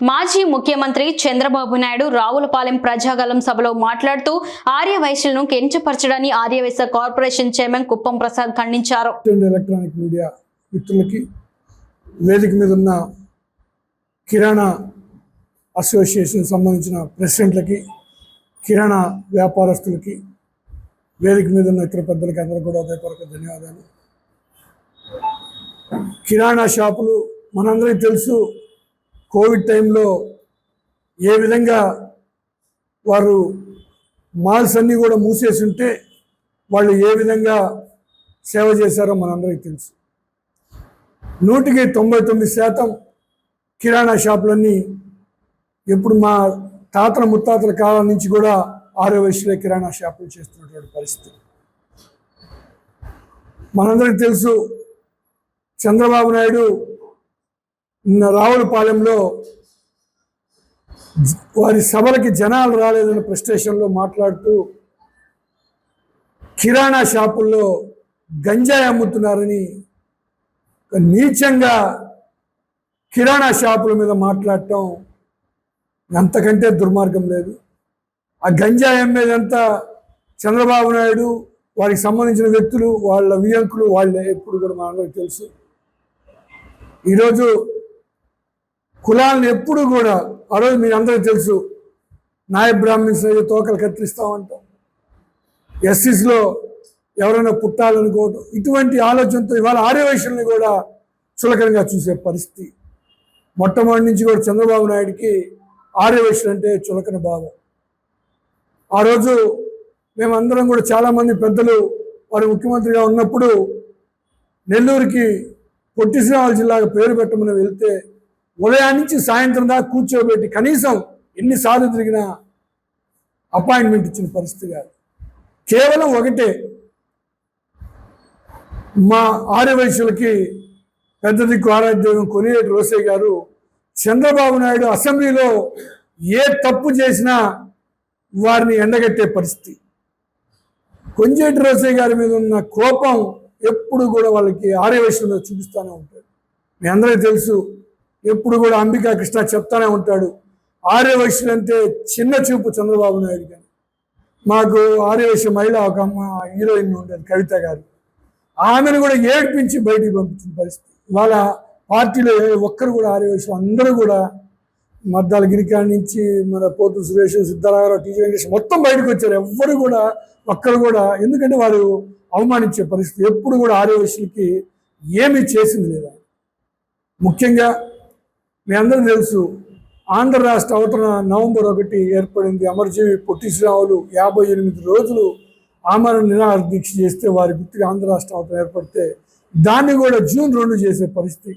మాజీ ముఖ్యమంత్రి చంద్రబాబు నాయుడు రావులపాలెం ప్రజాగలం సభలో మాట్లాడుతూ ఆర్యవైశ్యులను కించపరచడాన్ని ఆర్యవైశ్య కార్పొరేషన్ చైర్మన్ కుప్పం ప్రసాద్ ఖండించారు. ఎలక్ట్రానిక్ మీడియా మిత్రులకి వేదిక మీద ఉన్న కిరాణా అసోసియేషన్ సంబంధించిన ప్రెసిడెంట్లకి కిరాణా వ్యాపారస్తులకి వేదిక మీద ఉన్న ఇతర పెద్దలకి అందరూ కూడా హృదయపూర్వక ధన్యవాదాలు. కిరాణా షాపులు మనందరికీ తెలుసు కోవిడ్ టైంలో ఏ విధంగా వారు మాల్స్ అన్నీ కూడా మూసేసి ఉంటే వాళ్ళు ఏ విధంగా సేవ చేశారో మనందరికీ తెలుసు. నూటికి తొంభై తొమ్మిది శాతం కిరాణా షాపులన్నీ ఇప్పుడు మా తాతల ముత్తాతల కాలం నుంచి కూడా ఆరో వయసులో కిరాణా షాపులు చేస్తున్నటువంటి పరిస్థితి. మనందరికీ తెలుసు చంద్రబాబు నాయుడు రావులపాలెంలో వారి సభలకి జనాలు రాలేదన్న ప్రెస్టేషన్లో మాట్లాడుతూ కిరాణా షాపుల్లో గంజాయి అమ్ముతున్నారని నీచంగా కిరాణా షాపుల మీద మాట్లాడటం అంతకంటే దుర్మార్గం లేదు. ఆ గంజాయి అమ్మేదంతా చంద్రబాబు నాయుడు వారికి సంబంధించిన వ్యక్తులు వాళ్ళ వియంకులు వాళ్ళే ఎప్పుడు కూడా మనందరికి తెలుసు. ఈరోజు కులాలను ఎప్పుడు కూడా ఆ రోజు మీ అందరికీ తెలుసు నాయ బ్రాహ్మిన్స్ అయితే తోకలు కత్తిరిస్తామంటాం ఎస్సీస్లో ఎవరైనా పుట్టాలనుకోవటం ఇటువంటి ఆలోచనతో ఇవాళ ఆర్యవైశ్యుల్ని కూడా చులకనగా చూసే పరిస్థితి. మొట్టమొదటి నుంచి కూడా చంద్రబాబు నాయుడికి ఆర్యవైశ్యులు అంటే చులకన భావం. ఆ రోజు మేమందరం కూడా చాలామంది పెద్దలు వారు ముఖ్యమంత్రిగా ఉన్నప్పుడు నెల్లూరుకి పొట్టి శ్రీరాములు జిల్లాకు పేరు పెట్టమని వెళ్తే ఉదయం నుంచి సాయంత్రం దాకా కూర్చోబెట్టి కనీసం ఎన్నిసార్లు తిరిగినా అపాయింట్మెంట్ ఇచ్చిన పరిస్థితి కాదు. కేవలం ఒకటే. మా ఆర్యవైశ్యులకి పెద్ద దిక్కు ఆరాధ్యం కొనిరేటి రోసయ్య గారు చంద్రబాబు నాయుడు అసెంబ్లీలో ఏ తప్పు చేసినా వారిని ఎండగట్టే పరిస్థితి. కొంజేటి రోసయ్య గారి మీద ఉన్న కోపం ఎప్పుడు కూడా వాళ్ళకి ఆర్యవైశ్యుల మీద చూపిస్తూనే ఉంటాడు మీ అందరికీ తెలుసు ఎప్పుడు కూడా అంబికా కృష్ణ చెప్తానే ఉంటాడు. ఆర్యవైశ్యులు అంటే చిన్న చూపు చంద్రబాబు నాయుడు గారు. మాకు ఆర్యవైశ్య మహిళ ఒక అమ్మ హీరోయిన్ ఉండేది కవిత గారు. ఆమెను కూడా ఏడ్పించి బయటికి పంపించిన పరిస్థితి. వాళ్ళ పార్టీలో ఒక్కరు కూడా ఆర్యవైశ్యులు అందరూ కూడా మద్దాల గిరికాడి నుంచి మన పోతు సురేష్ సిద్ధరాఘరావు టీజీ వెంకటేష్ మొత్తం బయటకు వచ్చారు. ఎవ్వరు కూడా ఒక్కరు కూడా ఎందుకంటే వారు అవమానించే పరిస్థితి. ఎప్పుడు కూడా ఆర్యవైశ్యులకి ఏమీ చేసింది లేదా? ముఖ్యంగా మీ అందరూ తెలుసు ఆంధ్ర రాష్ట్ర అవతరణ నవంబర్ ఒకటి ఏర్పడింది. అమరజీవి పొట్టి శ్రీరాములు యాభై ఎనిమిది రోజులు ఆమరణ నిరాహార దీక్ష చేస్తే వారి గుర్తుగా ఆంధ్ర రాష్ట్ర అవతరణ ఏర్పడితే దాన్ని కూడా జూన్ రెండు చేసే పరిస్థితి.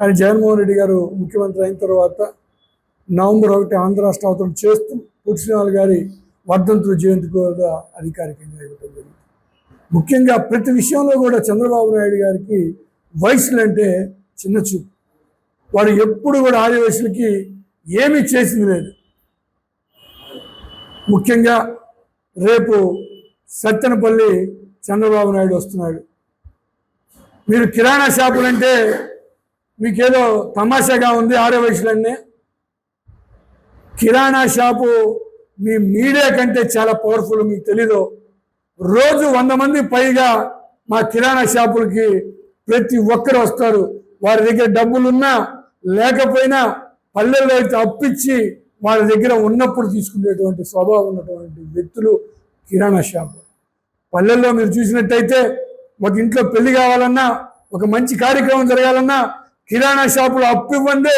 కానీ జగన్మోహన్ రెడ్డి గారు ముఖ్యమంత్రి అయిన తర్వాత నవంబర్ ఒకటి ఆంధ్ర రాష్ట్ర అవతరణ చేస్తూ పొట్టి శ్రీరాములు గారి వర్ధంతుల జయంతి కూడా అధికారికంగా ఇవ్వడం జరిగింది. ముఖ్యంగా ప్రతి విషయంలో కూడా చంద్రబాబు నాయుడు గారికి వయసులు అంటే చిన్న చూపు. వారు ఎప్పుడు కూడా ఆదివాసులకి ఏమీ చేసింది లేదు. ముఖ్యంగా రేపు సత్తెనపల్లి చంద్రబాబు నాయుడు వస్తున్నాడు. మీరు కిరాణా షాపులు అంటే మీకేదో తమాషాగా ఉంది ఆరేవయసులన్నీ కిరాణా షాపు మీ మీడియా కంటే చాలా పవర్ఫుల్ మీకు తెలీదు. రోజు వంద మంది పైగా మా కిరాణా షాపులకి ప్రతి ఒక్కరు వస్తారు. వారి దగ్గర డబ్బులున్నా లేకపోయినా పల్లెల్లో అయితే అప్పిచ్చి వాళ్ళ దగ్గర ఉన్నప్పుడు తీసుకునేటువంటి స్వభావం ఉన్నటువంటి వ్యక్తులు కిరాణా షాపు. పల్లెల్లో మీరు చూసినట్టయితే ఒక ఇంట్లో పెళ్ళి కావాలన్నా ఒక మంచి కార్యక్రమం జరగాలన్నా కిరాణా షాపులో అప్పు ఇవ్వందే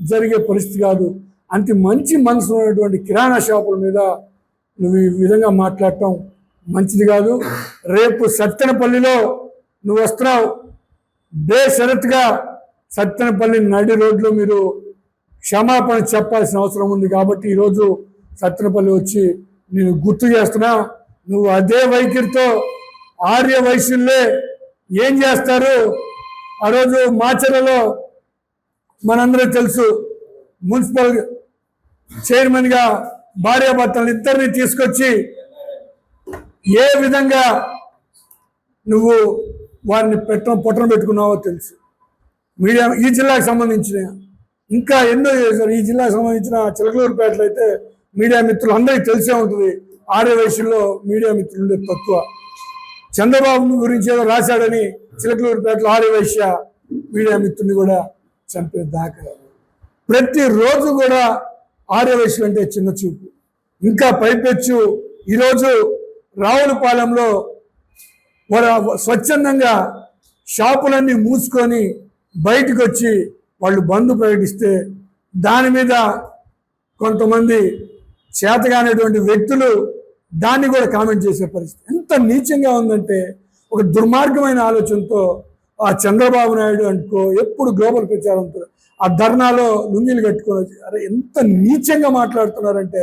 జరిగే పరిస్థితి కాదు. అంత మంచి మనసు ఉన్నటువంటి కిరాణా షాపుల మీద నువ్వు ఈ విధంగా మాట్లాడటం మంచిది కాదు. రేపు సత్తెనపల్లిలో నువ్వు వస్తున్నావు. బేషరత్గా సత్తెనపల్లి నడి రోడ్లో మీరు క్షమాపణ చెప్పాల్సిన అవసరం ఉంది కాబట్టి ఈరోజు సత్తెనపల్లి వచ్చి నేను గుర్తు చేస్తున్నా నువ్వు అదే వైఖరితో ఆర్య వైశ్యుల్లే ఏం చేస్తారు? ఆ రోజు మాచర్లలో మనందరూ తెలుసు మున్సిపల్ చైర్మన్గా భార్యాభర్తలు ఇద్దరిని తీసుకొచ్చి ఏ విధంగా నువ్వు వారిని పెట్ట పొట్టన పెట్టుకున్నావో తెలుసు. మీడియా ఈ జిల్లాకు సంబంధించిన ఇంకా ఎన్నో చేశారు. ఈ జిల్లాకు సంబంధించిన చిలకలూరుపేటలో అయితే మీడియా మిత్రులు అందరికీ తెలిసే ఉంటుంది. ఆడే వయసులో మీడియా మిత్రులు ఉండే తక్కువ. చంద్రబాబు గురించి ఏదో రాశాడని చిలకలూరుపేటలో ఆడే వైశ్య మీడియా మిత్రుని కూడా చంపే దాకా. ప్రతిరోజు కూడా ఆడే వయసు అంటే చిన్న చూపు. ఇంకా పైపెచ్చు. ఈరోజు రావులపాలెంలో స్వచ్ఛందంగా షాపులన్నీ మూసుకొని బయటకు వచ్చి వాళ్ళు బంధు ప్రకటిస్తే దాని మీద కొంతమంది చేతగానేటువంటి వ్యక్తులు దాన్ని కూడా కామెంట్ చేసే పరిస్థితి. ఎంత నీచంగా ఉందంటే ఒక దుర్మార్గమైన ఆలోచనతో ఆ చంద్రబాబు నాయుడు అనుకో ఎప్పుడు గ్లోబల్ ప్రచారంతో ఆ ధర్నాలో లుంగిలు కట్టుకొని వచ్చి అరే ఎంత నీచంగా మాట్లాడుతున్నారంటే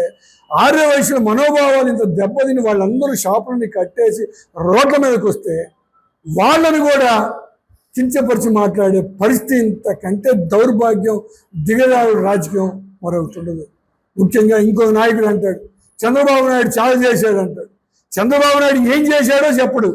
ఆర్య వయసులో మనోభావాలు ఇంత దెబ్బతిని వాళ్ళందరూ షాపులని కట్టేసి రోడ్ల మీదకి వస్తే వాళ్ళని కూడా కించపరిచి మాట్లాడే పరిస్థితి ఇంతకంటే దౌర్భాగ్యం దిగజారు రాజకీయం మరొకటి ఉండదు. ముఖ్యంగా ఇంకో నాయకుడు అంటాడు చంద్రబాబు నాయుడు చాలా చేశాడు అంటాడు. చంద్రబాబు నాయుడు ఏం చేశాడో చెప్పడు.